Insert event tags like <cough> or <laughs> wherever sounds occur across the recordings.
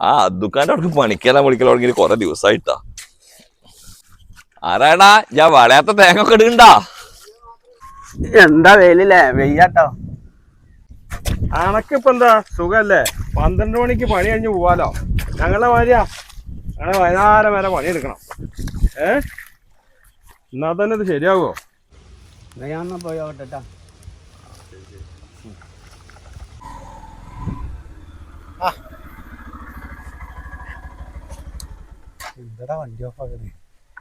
ആ അദ്ദുക്കാന്റെ അവിടെ പണിക്കെല്ലാം വിളിക്കൽ തുടങ്ങി കുറെ ദിവസമായിട്ടാ ആരാടാ? ഞാൻ വളയാത്ത തേങ്ങ ഒക്കെ ഇടുണ്ടാ? എന്താ വെയിലില്ലേ? വെയ്യാട്ടോ. അണക്കിപ്പോ എന്താ? സുഖല്ലേ? പന്ത്രണ്ട് മണിക്ക് പണി കഴിഞ്ഞ് പോവാലോ? ഞങ്ങളെ വരിയാ ഞങ്ങളെ വൈകുന്നേരം വരെ പണിയെടുക്കണം. ഏ? എന്നാ തന്നെ ഇത് ശരിയാവോ? ഞാൻ പോയി എന്താടാ വണ്ടി ഓഫ് ആക്കണേ?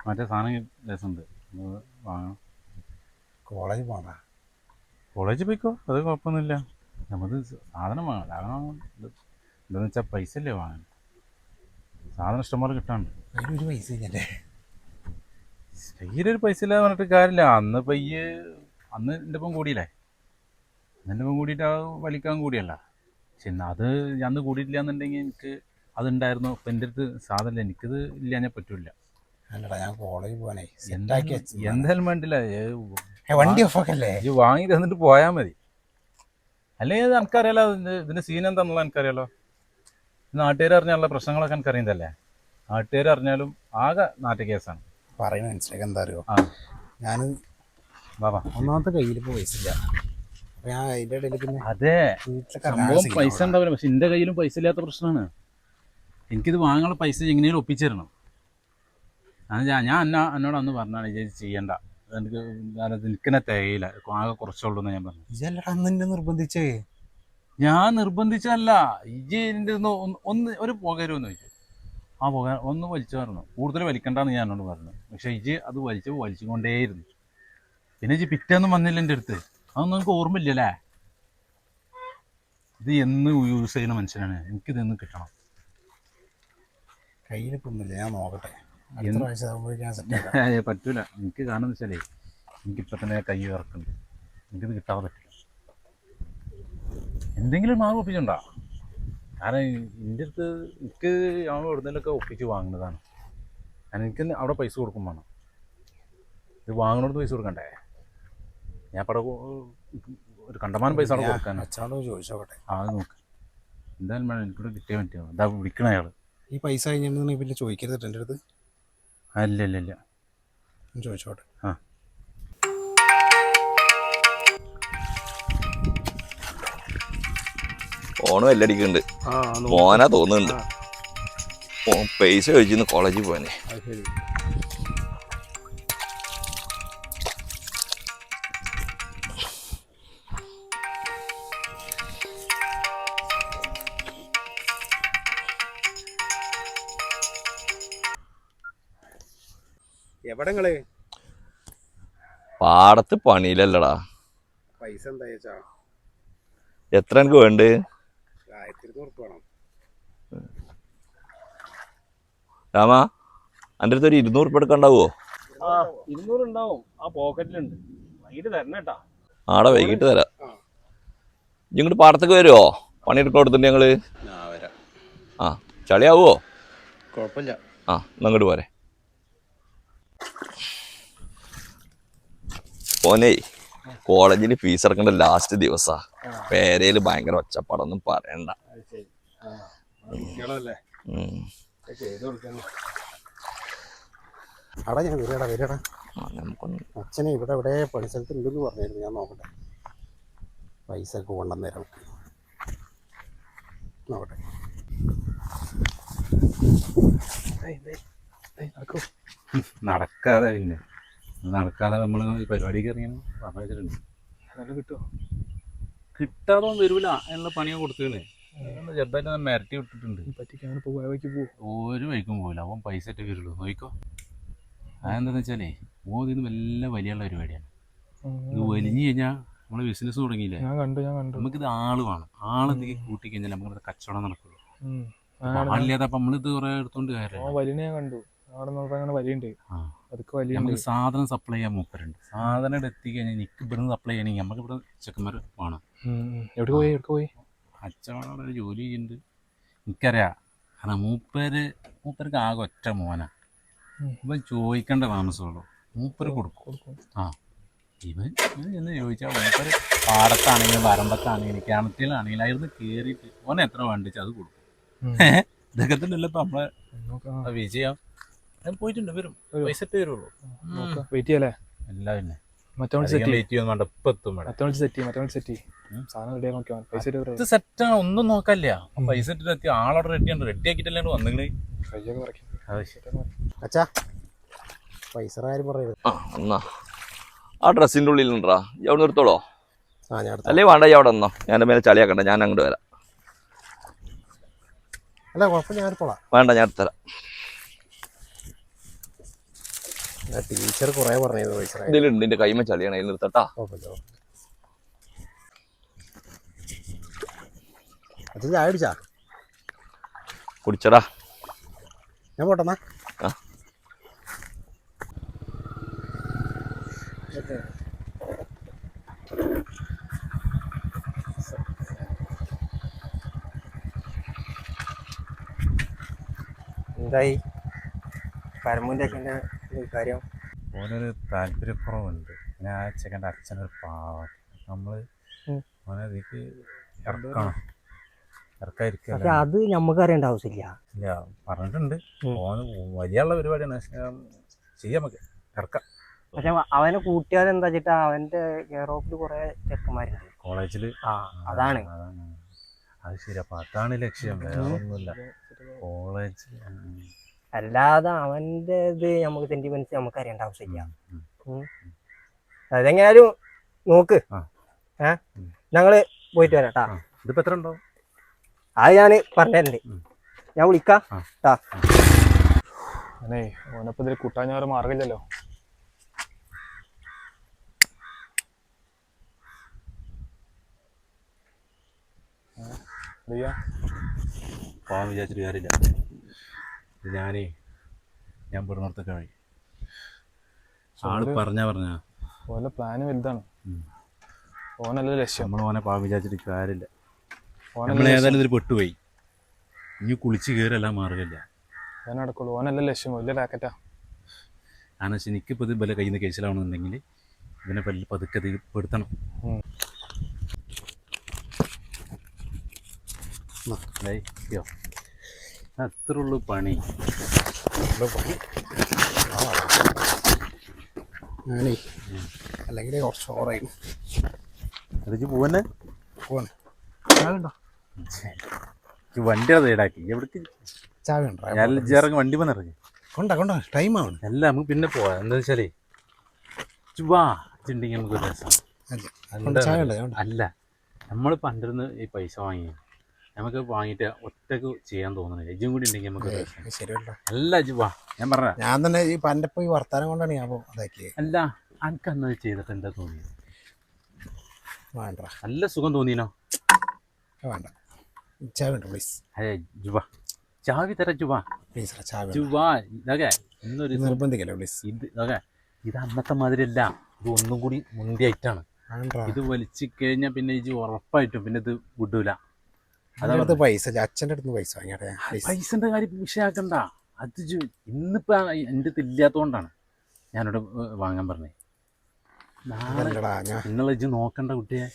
മറ്റേ സാധനം രസമുണ്ട്. വാങ്ങണം. കോളേജ് പോണ്ട കോളേജിൽ പോയിക്കോ? അത് കുഴപ്പമൊന്നുമില്ല. നമുക്ക് സാധനം വാങ്ങണം. കാരണം എന്താണെന്ന് വെച്ചാൽ പൈസ അല്ലേ വാങ്ങാൻ സാധനം ഇഷ്ടംപോലെ കിട്ടാണ്ട് ഒരു പൈസ ഇല്ലേ കയ്യിലൊരു പൈസ ഇല്ലാന്ന് പറഞ്ഞിട്ട് കാര്യമില്ല. അന്ന് പയ്യ് അന്ന് എന്റെ ഒപ്പം കൂടിയില്ലേ? എന്റെ ഒപ്പം കൂടിയിട്ട് ആ വലിക്കാൻ കൂടിയല്ല. പക്ഷെ അത് അന്ന് കൂടിയിട്ടില്ല എന്നുണ്ടെങ്കിൽ എനിക്ക് അതുണ്ടായിരുന്നു. അപ്പം എന്റെ അടുത്ത് സാധനമില്ല. എനിക്കിത് ഇല്ല ഞാൻ പറ്റൂല അല്ലടാ ഞാൻ കോളേജിൽ പോകാനേ സെറ്റാക്കി എന്തായാലും വേണ്ടില്ല വണ്ടി ഓഫ് ആക്കല്ലേ ഇത് വാങ്ങി തന്നിട്ട് പോയാൽ മതി. അല്ലെങ്കിൽ എനിക്കറിയാലോ ഇത് ഇതിന്റെ സീൻ എന്താണെന്നുള്ളത് എനിക്കറിയാലോ. നാട്ടുകാർ അറിഞ്ഞാലുള്ള പ്രശ്നങ്ങളൊക്കെ എനിക്കറിയുന്നതല്ലേ? നാട്ടുകാർ അറിഞ്ഞാലും ആകെ നാട്ടു കേസാണ് പറയുന്നത് മനസ്സിലാക്കി എന്താ അറിയോ? ഞാൻ ബാബാ ഒന്നാമത്തെ കയ്യിൽ ഇപ്പോൾ പൈസ ഇല്ല അതെ. സംഭവം പൈസ ഉണ്ടാവില്ല. പക്ഷെ എന്റെ കയ്യിലും പൈസ ഇല്ലാത്ത പ്രശ്നമാണ്. എനിക്കിത് വാങ്ങാനുള്ള പൈസ എങ്ങനെയും ഒപ്പിച്ചിരണം. അത് ഞാൻ ഞാൻ അന്ന എന്നോട് അന്ന് പറഞ്ഞാണ് ഇത് ചെയ്യണ്ട. എനിക്ക് കാരണം എനിക്കെന്നെ തികയില്ല. ആകെ കുറച്ചുള്ളൂ എന്ന് ഞാൻ പറഞ്ഞു. ഇതല്ലടാ അന്ന് എന്നെ നിർബന്ധിച്ചേ. ഞാൻ നിർബന്ധിച്ചല്ല ഇജ് എന്റെ ഒന്ന് ഒരു പുകരുമെന്ന് ചോദിച്ചു. ആ പുക ഒന്ന് വലിച്ചു പറഞ്ഞു. കൂടുതൽ വലിക്കണ്ടെന്ന് ഞാൻ എന്നോട് പറഞ്ഞു. പക്ഷെ ഇജ് അത് വലിച്ച് വലിച്ചുകൊണ്ടേയിരുന്നു. പിന്നെ ഇജ് പിറ്റേന്നും വന്നില്ല എന്റെ അടുത്ത്. അതൊന്നും എനിക്ക് ഓർമ്മയില്ലല്ലേ? ഇത് എന്ന് യൂസ് ചെയ്യുന്ന മനുഷ്യനാണ്. എനിക്കിതെന്ന് കിട്ടണം. കയ്യിലിപ്പോൾ ഒന്നുമില്ല ഞാൻ നോക്കട്ടെ. അടുത്ത? പ്രാവശ്യം ആകുമ്പോഴേക്കും ഞാൻ സെറ്റ് <laughs> പറ്റൂല. എനിക്ക് കാണുന്ന വെച്ചാലേ എനിക്കിപ്പോൾ തന്നെ കൈ ഇറക്കുന്നുണ്ട് എനിക്കിത് കിട്ടാതെ പറ്റില്ല. എന്തെങ്കിലും മാവ് ഒപ്പിച്ചുണ്ടോ കാരണം എന്റെ അടുത്ത് എനിക്ക് ഞാൻ എവിടുന്നേലൊക്കെ ഒപ്പിച്ച് വാങ്ങുന്നതാണ്. കാരണം എനിക്ക് അവിടെ പൈസ കൊടുക്കും വേണം. ഇത് വാങ്ങണോടത്ത് പൈസ കൊടുക്കണ്ടേ? ഞാൻ പട ഒരു കണ്ടമാനം പൈസ അവിടെ കൊടുക്കാൻ അച്ഛനോട് ചോദിച്ചോട്ടെ ആ നോക്ക്. എന്തായാലും വേണം എനിക്കൂടെ കിട്ടിയാൽ പറ്റിയോ അതാ വിളിക്കണ അയാൾ ഈ പൈസ കഴിഞ്ഞിട്ടുണ്ടെങ്കിൽ പിന്നെ ചോദിക്കരുത് എന്റെ അടുത്ത് ഇല്ല ഇല്ല ചോദിച്ചോട്ടെ. ആ. ഫോണ് വെല്ലടിക്കുന്നുണ്ട് ആ മോനാ തോന്നുന്നുണ്ട്. പൈസ ചോദിച്ചിരുന്നു കോളേജിൽ പോവാനേ. അത് ശരി എവിടെ പാടത്ത് പണിയിലല്ലടാ. പൈസ എന്താ എത്ര എനിക്ക് വേണ്ട? ആയിരത്തി ഇരുന്നൂറ് രാമ എന്റെ അടുത്ത് ഒരു ഇരുന്നൂറ് ഉറുപ്പ് എടുക്കണ്ടാവോ? ആ ഇരുന്നൂറ് ഉണ്ടാവും. ആ പോക്കറ്റിലുണ്ട്. വൈകിട്ട് തരണം കേട്ടാ. ആടെ വൈകിട്ട് തരാം. ഇങ്ങോട്ട് പാടത്തേക്ക് വരുമോ പണിയെടുക്കാൻ കൊടുത്തിട്ട് ഞങ്ങൾ ആ ചളിയാവോ? കുഴപ്പമില്ല. ആ എന്നങ്ങോട്ട് പോരെ. ഓനേ കോളേജിൽ ഫീസ് അടക്കേണ്ട ലാസ്റ്റ് ദിവസാ. പേരയിൽ ഭയങ്കര ഒച്ചപ്പാടൊന്നും പറയണ്ട. അടാ ഞാൻ വരടാ വരടാ നമുക്കൊന്ന് അച്ഛനെ ഇവിടെ ഇവിടെ പണി സ്ഥലത്ത് ഉണ്ടെന്ന് പറഞ്ഞായിരുന്നു ഞാൻ നോക്കട്ടെ. പൈസ ഒക്കെ കൊണ്ടുവന്നേരം തരാം. നോക്കട്ടെ. നടക്കാതെ പിന്നെ. നടക്കാതെ നമ്മൾ പരിപാടിക്ക് ഇറങ്ങിയാണ് പറഞ്ഞിട്ടുണ്ട് നല്ല കിട്ടുമോ കിട്ടാതെ വരൂല എന്നുള്ള പണിയാണ് കൊടുത്തേ ചെറുതായിട്ട് മിരട്ടി വിട്ടിട്ടുണ്ട്. പറ്റിക്കാൻ പോയ പോകും വഴിക്ക് പോകും ഒരു വഴിക്കും പോകില്ല അവൻ പൈസ ഇട്ട് വരുള്ളൂ. നോക്കോ അതെന്താന്ന് വെച്ചാലേ ഓതിന്ന് വല്ല വലിയുള്ള പരിപാടിയാണ്. ഇത് വലിഞ്ഞു കഴിഞ്ഞാൽ നമ്മൾ ബിസിനസ് തുടങ്ങിയില്ലേ? ഞാൻ കണ്ടു ഞാൻ കണ്ടു. നമുക്കിത് ആൾ വേണം. ആളെന്തെങ്കിലും കൂട്ടി കഴിഞ്ഞാൽ നമുക്ക് കച്ചവടം നടക്കുള്ളൂ. ആളില്ലാതെ അപ്പം നമ്മളിത് കുറെ എടുത്തോണ്ട് കയറി ഞാൻ കണ്ടു. അവിടെ നോക്കാൻ അങ്ങനെ വലിയുണ്ട് ആ. അതൊക്കെ വലിയ നമുക്ക് സാധനം സപ്ലൈ ചെയ്യാൻ മൂപ്പരുണ്ട്. സാധനം ഇവിടെ എത്തിക്കഴിഞ്ഞാൽ എനിക്ക് ഇവിടുന്ന് സപ്ലൈ ചെയ്യണമെങ്കിൽ നമുക്ക് ഇവിടെ ചെക്കന്മാർ വേണം. എവിടെ പോയി? എവിടെ പോയി? അച്ഛനോട് അവിടെ ജോലി ചെയ്യുന്നുണ്ട്. എനിക്കറിയാം കാരണം മൂപ്പര് മൂപ്പർക്ക് ആകെ ഒറ്റ മോനാ. ഇവൻ ചോദിക്കേണ്ട താമസമുള്ളൂ. മൂപ്പര് കൊടുക്കും ആ. ഇവൻ എന്നെ ചോദിച്ചാൽ മൂപ്പര് പാടത്താണെങ്കിലും വരമ്പത്താണെങ്കിലും കിണറ്റിലാണെങ്കിലും അതിർന്ന് കയറിയിട്ട് ഓൻ എത്ര വേണ്ടിച്ച് അത് കൊടുക്കും. ഇതൊക്കെ തന്നെയല്ലേ ഇപ്പം നമ്മളെ വിജയം. ഞാൻ പോയിട്ടുണ്ട് വരും. പൈസ ഇട്ട് വരുള്ളൂ വെയിറ്റ് ചെയ്യല്ലേ പിന്നെ ഒന്നും നോക്കാല്ല പൈസ ഇട്ടിട്ട് എത്തി ആളോടെ റെഡി ആണ് റെഡി ആക്കിയിട്ടല്ലേ വന്നിങ്ങൾ കയ്യൊക്കെ പറയും അത് ശരി. അച്ഛാ പൈസ ആ ഡ്രസ്സിന്റെ ഉള്ളിലുണ്ടാ അവിടെ നിർത്തോളോ ആ ഞാൻ എടുത്തു അല്ലേ വേണ്ട അവിടെ നിന്നോ. ഞാൻ മേലെ ചളിയാക്കണ്ട ഞാൻ അങ്ങോട്ട് വരാം. അല്ല ഞാൻ എടുത്തോളാം. വേണ്ട ഞാൻ എടുത്തരാം ടീച്ചർ കുറെ പൈസ കാര്യം. ഇതിലുണ്ട് എന്റെ കൈമ ചളിയാണ് അതിൽ നിർത്തട്ടാ. അച്ഛൻ ചായ അടിച്ചാ കുടിച്ചടാ. ഞാൻ പോട്ടെന്നാ. എന്തായി? പരമുന്റെ കാര്യം. ഓനൊരു താല്പര്യക്കുറവുണ്ട്. പിന്നെ ആ ചെക്കന്റെ അച്ഛനൊരു പാവം. നമ്മൾ ഓനെ അതിലേക്ക് ഇറക്കണം. പക്ഷെ അത് നമുക്ക് അറിയേണ്ട ആവശ്യമില്ല. ഇല്ല പറഞ്ഞിട്ടുണ്ട്. ഓന് വലിയുള്ള പരിപാടിയാണ്. പക്ഷെ ചെയ്യാം നമുക്ക്. ഇറക്കാം. പക്ഷെ അവനെ കൂട്ടിയാൽ എന്താ വെച്ചിട്ടാ? അവന്റെ കെയർ ഓഫിൽ കുറെ ചെക്കന്മാരുണ്ട്. കോളേജിൽ ആ അതാണ്. അത് ശരി അപ്പൊ അതാണ് ലക്ഷ്യം. വേറെ ഒന്നുമില്ല കോളേജ് അല്ലാതെ അവന്റെ ഇത് നമുക്ക് സെന്റിമെന്റ്സ് നമുക്ക് അറിയേണ്ട ആവശ്യമില്ല. അതെങ്ങനെയാലും നോക്ക്. ഏ? ഞങ്ങൾ പോയിട്ട് വരാം കേട്ടാ ഇതിപ്പോ എത്ര ഉണ്ടോ അത് ഞാൻ പറഞ്ഞിട്ടുണ്ട്. ഞാൻ വിളിക്കാം ആ. ട്ടാ. അനേ ഓനപ്പം ഇതിൽ കൂട്ടാൻ മാർഗമില്ലല്ലോ വിചാരിച്ചിട്ട് കാര്യമില്ല. ഞാനേ ഞാൻ പെടുന്നിടത്തൊക്കെ വഴി ആൾ പറഞ്ഞാ പറഞ്ഞ. ഓനെ പ്ലാന് വലുതാണ്. ഓനല്ല ലക്ഷ്യം. നമ്മൾ ഓനെ പാവം വിചാരിച്ചിട്ട് കാര്യമില്ല നമ്മൾ ഏതായാലും ഇതിൽ പെട്ടുപോയി. ഇനി കുളിച്ച് കയറല്ല മാർഗമില്ല ഞാൻ നടക്കുള്ളൂ. ഓനല്ല ലക്ഷ്യം. വലിയ റാക്കറ്റാ കാരണം വെച്ചാൽ എനിക്കിപ്പോൾ ഇത് വല്ല കയ്യിൽ നിന്ന് കേസിലാവണമെന്നുണ്ടെങ്കിൽ ഇതിനെ പല്ല് പതുക്കെ ഇത് പെടുത്തണം. ഉം. ദേ, ഇയ്യോ. അത്രേ ഉള്ളൂ പണി. ഞാനേ അല്ലെങ്കിൽ കുറച്ച് ഓറായി അതിച്ച് പോവന്നെ? പോവാണ് വണ്ടി അത് ഈടാക്കി. എവിടേക്ക്? ഞാൻ ഇറങ്ങി വണ്ടി വന്ന് ഇറങ്ങി. കൊണ്ടാ കൊണ്ട ടൈം ആവണം. അല്ല നമുക്ക് പിന്നെ പോവാം. എന്താ വെച്ചാലേ ചുവാ വാ. ഇജ്ജുണ്ടെങ്കിൽ നമുക്ക് രസം. അല്ല നമ്മൾ പണ്ടിരുന്ന് ഈ പൈസ വാങ്ങി നമുക്ക് വാങ്ങിയിട്ട് ഒറ്റയ്ക്ക് ചെയ്യാൻ തോന്നുന്നില്ല. ഇജും കൂടി ഉണ്ടെങ്കിൽ നമുക്ക് ശരിയല്ല. അല്ല ഇജ്ജ് വാ. ഞാൻ പറഞ്ഞ ഞാൻ തന്നെ ഈ പന്റെ പോയി വർത്താനം കൊണ്ടാണ് ഞാൻ അതാക്കി അതാക്കിയത് അല്ല അന്ന് അത് ചെയ്തിട്ട് എന്താ തോന്നിയത്? വേണ്ട. നല്ല സുഖം തോന്നിനോ? വേണ്ട. പ്ലീസ് അതെ ജുവാ ചാവി തരാം ജുവാ പ്ലീസ് ജുവാ ഇതൊക്കെ ഇന്നൊരു ഇത് നിർബന്ധിക്കല്ലേ പ്ലീസ് ഇത് ഇതൊക്കെ ഇത് അന്നത്തെ മാതിരി അല്ല ഇത് ഒന്നും കൂടി മുന്തിയായിട്ടാണ്. ഇത് വലിച്ചു കഴിഞ്ഞാൽ പിന്നെ ഇത് ഉറപ്പായിട്ടും പിന്നെ ഇത് വിടൂല. അതാ അടുത്ത് പൈസ. അച്ഛന്റെ അടുത്ത് പൈസ വാങ്ങിയാട്ടെ പൈസന്റെ പൈസന്റെ കാര്യം വിഷയാക്കണ്ട. അത് ജു- ഇന്നിപ്പോ എന്റെ അടുത്ത് ഇല്ലാത്തതുകൊണ്ടാണ് ഞാനിവിടെ വാങ്ങാൻ പറഞ്ഞത് നാളെ നിങ്ങളെ ഇജ്ജ് നോക്കണ്ട കുട്ടിയെ.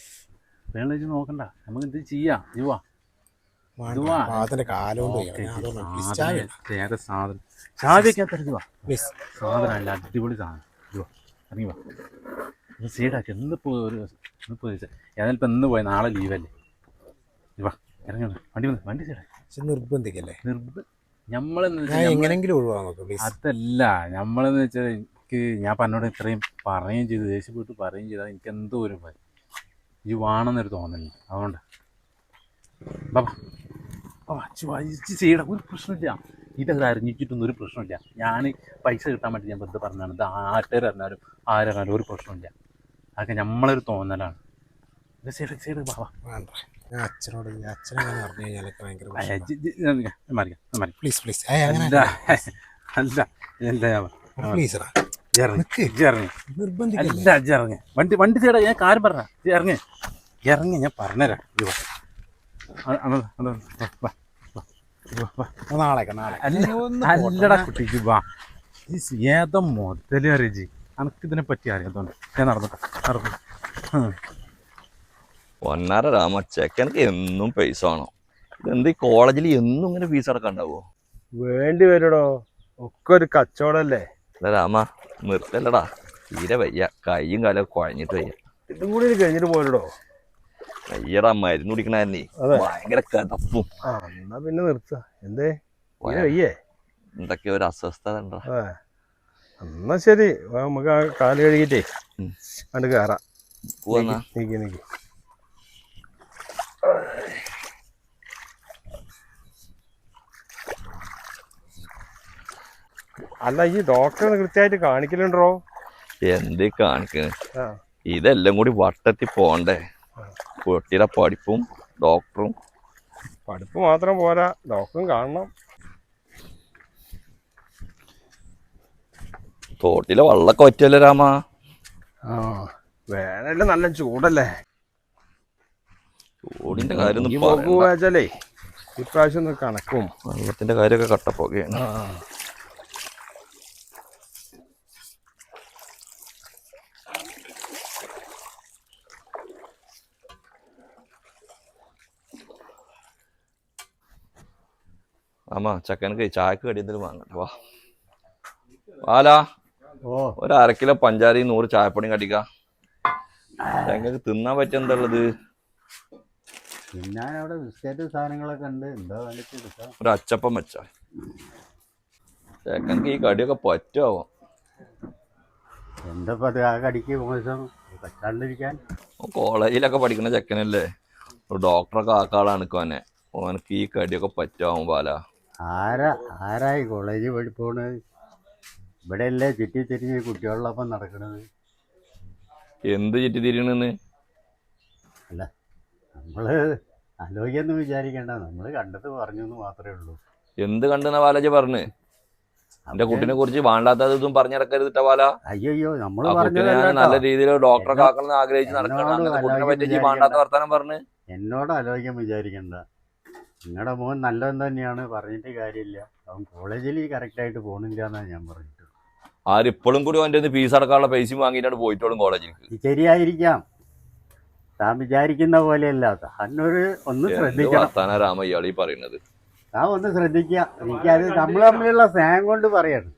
നിങ്ങളെ ഇജ്ജ് നോക്കണ്ട. നമുക്ക് എന്ത് ചെയ്യാം? ജുവാ വേണ്ട. ഇതുവാ. പാദത്തിന്റെ കാലം കൊണ്ട് ഞാൻ അതുകൊണ്ട് പ്ലീസ് ചായ സാധനം. ചാവിയൊക്കെ തരുക പ്ലീസ് സാധനം അല്ല അടിപൊളി സാധനം. ഇറങ്ങി വാ. സീഡാക്കി. ഇന്നിപ്പോ ഒരു ഇന്നിപ്പോ. ഏതായാലും ഇപ്പൊ ഇന്ന് പോയി. നാളെ ലീവല്ലേ വാ. ഇറങ്ങി വന്ന്. വണ്ടി വന്ന്? വണ്ടി നിർബന്ധിക്കല്ലേ? നിർബ നമ്മളെന്ന് ഞാൻ എങ്ങനെങ്കിലും ഒഴിവാക്കാൻ നോക്കും പ്ലീസ് അതല്ല നമ്മളെന്ന് വെച്ചാൽ എനിക്ക് ഞാൻ പറഞ്ഞോട് ഇത്രയും പറയുകയും ചെയ്തു ദേഷ്യപ്പെട്ട് പറയുകയും ചെയ്താൽ എനിക്ക് എന്തോ ഒരു ഭയം. ഈ വേണമെന്നൊരു തോന്നൽ. അതുകൊണ്ട്. ബാബാ ചെയ്യണം ഒരു പ്രശ്നമില്ല. ഇതൊക്കെ അറിഞ്ഞിട്ടൊന്നും ഒരു പ്രശ്നമില്ല. ഞാൻ പൈസ കിട്ടാൻ വേണ്ടി ഞാൻ വെറുതെ പറഞ്ഞാണ് ഇത് ആട്ടേർ അറിഞ്ഞാലും ആരറിഞ്ഞാലും ഒരു പ്രശ്നമില്ല. അതൊക്കെ നമ്മളൊരു തോന്നലാണ്. ഇത് സൈഡ് സൈഡ് ബാബാ വേണ്ട. ഞാൻ അച്ഛനോട് അച്ഛനെങ്ങനെ അറിഞ്ഞു കഴിഞ്ഞാൽ ഭയങ്കര പ്ലീസ് പ്ലീസ് അല്ല പ്ലീസ് ഇറങ്ങി വണ്ടി വണ്ടി ചേടാ ഞാൻ കാര്യം പറഞ്ഞ ഇറങ്ങി ഇറങ്ങി ഞാൻ പറഞ്ഞുതരാം. അല്ലടാ കുട്ടിക്ക് വാ. ഈ ഏതോ മുതൽ അറിയിച്ച് അനക്ക് ഇതിനെ പറ്റി അറിയാത്തോണ്ട് ഞാൻ നടന്നു നടന്നു ഹും. പൊന്നാര രാമ ചെക്കനക്ക് എന്നും പൈസ വേണം. ഇതെന്ത് കോളേജിൽ എന്നും ഇങ്ങനെ ഫീസ് അടക്കണ്ടാവോ? വേണ്ടി വരടോ? ഒക്കെ ഒരു കച്ചവടല്ലേ? അല്ല രാമ നിർത്തല്ലടാ. തീരെ വയ്യ. കൈയും കാലം കുഴഞ്ഞിട്ട് വയ്യ. ഇതും കൂടി കഴിഞ്ഞിട്ട് പോരടോ? വയ്യടാ മരുന്ന് കുടിക്കണേ. ഭയങ്കര കടപ്പും. എന്നാ പിന്നെ നിർത്ത. എന്തേ? വയ്യേ? എന്തൊക്കെ ഒരു അസ്വസ്ഥത ഉണ്ടോ എന്നാ ശരി. നമുക്ക് കാൽ കഴുകിട്ടേ കണ്ട് കയറാം നീക്കി നീക്കി. അല്ല ഈ ഡോക്ടറെ കൃത്യമായിട്ട് കാണിക്കലുണ്ടോ? എന്ത് കാണിക്കണ്? ആ. ഇതെല്ലാം കൂടി വട്ടത്തിൽ പോണ്ടേ കുട്ടിയുടെ പഠിപ്പും ഡോക്ടറും പഠിപ്പ് മാത്രം പോരാ ഡോക്ടറും കാണണം. തോട്ടിലെ വള്ളൊക്കെ പറ്റുമല്ലോ രാമ? ആ വേനലിൽ നല്ല ചൂടല്ലേ? ചൂടിന്റെ കാര്യം ഇപ്രാവശ്യം കണക്കും. വെള്ളത്തിന്റെ കാര്യമൊക്കെ കട്ടപ്പോകയാണ്. ചക്കൻ ചക്കനക്ക് ചായക്ക് കടി എന്തെങ്കിലും വാങ്ങട്ടെ വാ. വാലാ ഒരു അര കിലോ പഞ്ചാരി നൂറ് ചായപ്പൊടി കടിക്ക. ഞങ്ങൾക്ക് തിന്നാൻ പറ്റിയ എന്താ ഉള്ളത്? പിന്നെ അവിടെ ബിസ്ക്കറ്റ് സാധനങ്ങളൊക്കെ ഉണ്ട്. എന്താ ഒരു അച്ചപ്പം വെച്ച. ചേക്കനക്ക് ഈ കടിയൊക്കെ പറ്റുമോ എന്താ ആ കടിക്ക് മോശം. പറ്റാണ്ടിരിക്കാൻ. കോളേജിലൊക്കെ പഠിക്കുന്ന ചെക്കനല്ലേ. ഒരു ഡോക്ടറൊക്കെ ആക്കാളാണ് ഓനെ ഓനക്ക് ഈ കടിയൊക്കെ പറ്റുമോ പാല ആരാ ആരായി കോളേജിൽ പഠി പോണത് ഇവിടെ അല്ലേ ചുറ്റി തിരിഞ്ഞ് കുട്ടികളിലൊപ്പം നടക്കണത്? എന്ത് ചുറ്റി തിരിയണെന്ന്? അല്ല നമ്മൾ ആലോചിക്കൊന്നും വിചാരിക്കണ്ട. നമ്മൾ കണ്ടത് പറഞ്ഞു എന്ന് മാത്രമേ ഉള്ളൂ. എന്ത് കണ്ടെന്ന ബാലാജി പറഞ്ഞ്? എന്റെ കുട്ടിനെ കുറിച്ച് വേണ്ടാത്തതും പറഞ്ഞിറക്കരുത് പാല അയ്യോ നമ്മൾ നല്ല. രീതിയിൽ ഡോക്ടറെ ആക്കണം ആഗ്രഹിച്ച് നടക്കണം കുട്ടിനെ പറ്റി വേണ്ടാത്ത വർത്താനം പറഞ്ഞ്? എന്നോട് ആലോചിക്കാൻ വിചാരിക്കണ്ട. നിങ്ങളുടെ മോൻ നല്ലവൻ തന്നെയാണ് പറഞ്ഞിട്ട് കാര്യമില്ല. അവൻ കോളേജിൽ കറക്റ്റായിട്ട് പോകുന്നില്ല എന്നാണ് ഞാൻ പറഞ്ഞിട്ടുള്ളത് ആരിപ്പോഴും കൂടി അവന്റെ ഫീസ് അടക്കാനുള്ള പൈസയും വാങ്ങിയിട്ടാണ് പോയിട്ടോളും കോളേജിൽ ശരിയായിരിക്കാം. താൻ വിചാരിക്കുന്ന പോലെയല്ല. താനൊരു ഒന്ന് ശ്രദ്ധിക്കണം. വർത്താന രാമ ഇയാൾ ഈ പറയുന്നത്? താൻ ഒന്ന് ശ്രദ്ധിക്കുക. എനിക്കത് നമ്മൾ തമ്മിലുള്ള സ്നേഹം കൊണ്ട് പറയാണ്.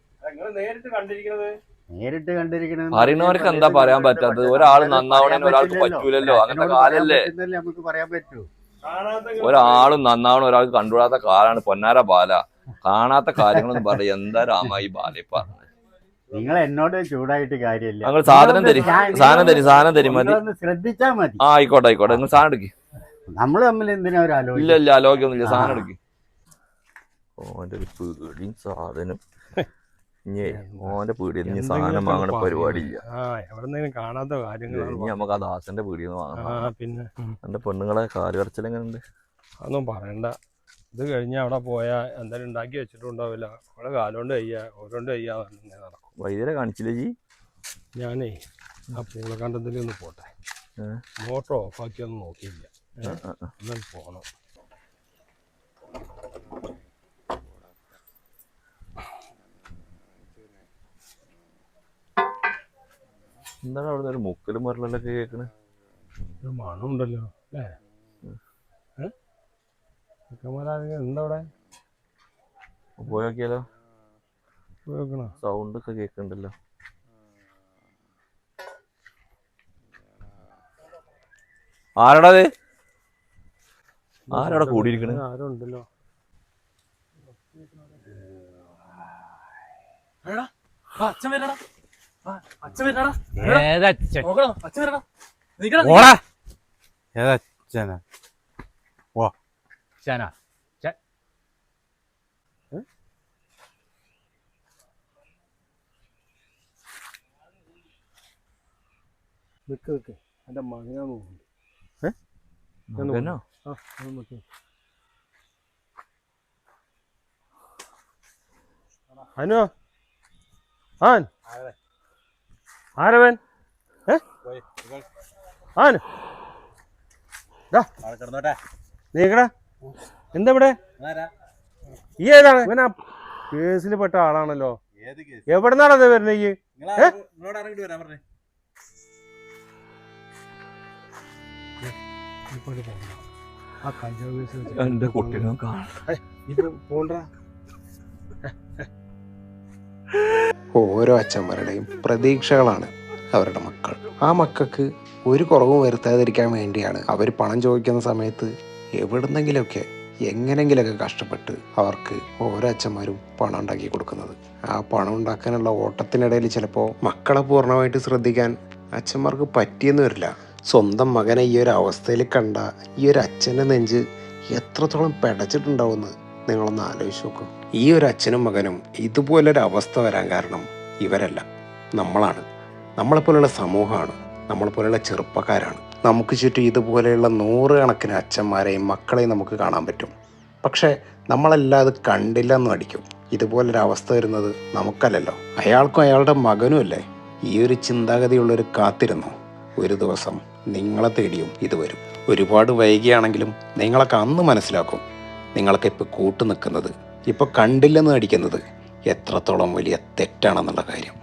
നേരിട്ട് കണ്ടിരിക്കുന്നത് നേരിട്ട് കണ്ടിരിക്കണത് അറിയണവർക്ക് എന്താ പറയാൻ പറ്റാത്തത്? ഒരാൾ നന്നാവണേ ഒരാൾക്ക് പറ്റൂലല്ലോ. അങ്ങനെ കാലല്ലേ? നമുക്ക് പറയാൻ പറ്റൂ. ഒരാളും നന്നാവണം ഒരാൾക്ക് കണ്ടുകൂടാത്ത കാലാണ് പൊന്നാര ബാല. കാണാത്ത കാര്യങ്ങളൊന്നും പറയും എന്താ രാമായി ഈ ബാല ഈ നിങ്ങൾ എന്നോട് ചൂടായിട്ട് കാര്യമില്ല. നിങ്ങൾ സാധനം തരി. സാധനം തരി സാധനം തരി മതി. ശ്രദ്ധിച്ചാ മതി. ആ ആയിക്കോട്ടെ ആയിക്കോട്ടെ. നിങ്ങൾ സാധനം എടുക്കി. നമ്മൾ തമ്മിൽ എന്തിനാ ഒരു ഇല്ല ആലോചന? ഇല്ല ആലോചിക്കൊന്നുമില്ല. സാധനം. എടുക്കി. ഓന്റെ ഒരു പേടിയും സാധനം. ഇഞ്ഞേ ഓന്റെ പീടിയിൽ ഇനി സാധനം വാങ്ങണ പരിപാടിയില്ല ആ എവിടെന്നെങ്കിലും കാണാത്ത കാര്യങ്ങളാണ് ഇനി നമുക്ക് ആ ദാസന്റെ പീടിയിൽ നിന്ന് ആ പിന്നെ എന്റെ പെണ്ണുങ്ങളെ കാൽ കടച്ചിൽ എങ്ങനെയുണ്ട്? അതൊന്നും പറയണ്ട. ഇത് കഴിഞ്ഞ് അവിടെ പോയാൽ എന്തായാലും ഉണ്ടാക്കി വെച്ചിട്ടുണ്ടാവില്ല. അവിടെ കാലുകൊണ്ട് കയ്യ ഓരോണ്ട് കഴിയാ നടക്കും. വൈദ്യരെ കാണിച്ചില്ലേ ജി ഞാനേ ആ പൂളക്കണ്ടത്തിൽ ഒന്ന് പോട്ടെ. മോട്ടോ മോട്ടർ ഓഫാക്കിയൊന്നും നോക്കിയില്ല. എന്നാൽ ആ, ആ. ഒന്ന് പോണം എന്താണ് അവിടെ ഒരു മുക്കലും മരലൊക്കെ കേൾക്കണേ? ഒരു മണമുണ്ടല്ലോ അല്ലേ? ചെക്കന്മാരാരെങ്കിലും ഉണ്ടോ അവിടെ പോയി നോക്കിയാലോ? സൗണ്ട് ഒക്കെ കേൾക്കണ്ടല്ലോ. ആരടാ അത് ആരവിടെ കൂടിയിരിക്കണേ? ആരും ഉണ്ടല്ലോ അച്ഛൻ വരണടാ. അച്ഛൻ വരണടാ. ഏതച്ഛൻ? നോക്കണം? അച്ഛൻ വരണടാ നീക്കടാ ഓടാ. ഏതച്ഛനാ? ഓ ചനാ നിക്ക് നിക്ക്. എന്റെ മകനാ തോന്നുന്നു മകനോ? ആ നിക്ക്. അനു ആൻ. ആരവൻ? ആൻ. ദാ, നീക്കടാ. എന്താ ഇവിടെ ഈ ഏതാണ്? ഇവൻ ആ കേസിൽ പെട്ട ആളാണല്ലോ. എവിടെന്നാണ് അത് വരുന്നത് ഈ? എന്റെ കുട്ടീനെ കാണാൻ ഇപ്പൊ പോണ്ട? ഓരോ അച്ഛന്മാരുടെയും പ്രതീക്ഷകളാണ് അവരുടെ മക്കൾ. ആ മക്കൾക്ക് ഒരു കുറവും വരുത്താതിരിക്കാൻ വേണ്ടിയാണ് അവർ പണം ചോദിക്കുന്ന സമയത്ത് എവിടുന്നെങ്കിലൊക്കെ എങ്ങനെങ്കിലൊക്കെ കഷ്ടപ്പെട്ട് അവർക്ക് ഓരോ അച്ഛന്മാരും പണം ഉണ്ടാക്കി കൊടുക്കുന്നത്. ആ പണം ഉണ്ടാക്കാനുള്ള ഓട്ടത്തിനിടയിൽ ചിലപ്പോൾ മക്കളെ പൂർണമായിട്ട് ശ്രദ്ധിക്കാൻ അച്ഛന്മാർക്ക് പറ്റിയെന്ന് വരില്ല. സ്വന്തം മകനെ ഈ ഒരു അവസ്ഥയിൽ കണ്ട ഈ ഒരു അച്ഛന്റെ നെഞ്ച് എത്രത്തോളം പെടച്ചിട്ടുണ്ടാവുമെന്ന് നിങ്ങളൊന്ന് ആലോചിച്ച് നോക്കും. ഈ ഒരു അച്ഛനും മകനും ഇതുപോലൊരു അവസ്ഥ വരാൻ കാരണം ഇവരല്ല. നമ്മളാണ്. നമ്മളെപ്പോലുള്ള സമൂഹമാണ്. നമ്മളെപ്പോലുള്ള ചെറുപ്പക്കാരാണ്. നമുക്ക് ചുറ്റും ഇതുപോലെയുള്ള നൂറുകണക്കിന് അച്ഛന്മാരെയും മക്കളെയും നമുക്ക് കാണാൻ പറ്റും. പക്ഷേ നമ്മളെല്ലാം അത് കണ്ടില്ല എന്ന് അടിക്കും. ഇതുപോലൊരു അവസ്ഥ വരുന്നത് നമുക്കല്ലല്ലോ. അയാൾക്കും അയാളുടെ മകനും അല്ലേ? ഈ ഒരു ചിന്താഗതിയുള്ളൊരു കാത്തിരുന്നു. ഒരു ദിവസം നിങ്ങളെ തേടിയും ഇത് വരും. ഒരുപാട് വൈകിയാണെങ്കിലും നിങ്ങളൊക്കെ അന്ന് മനസ്സിലാക്കും. നിങ്ങളൊക്കെ ഇപ്പോൾ കൂട്ടു നിൽക്കുന്നത് ഇപ്പോൾ കണ്ടില്ലെന്ന് അടിക്കുന്നത് എത്രത്തോളം വലിയ തെറ്റാണെന്നുള്ള കാര്യം.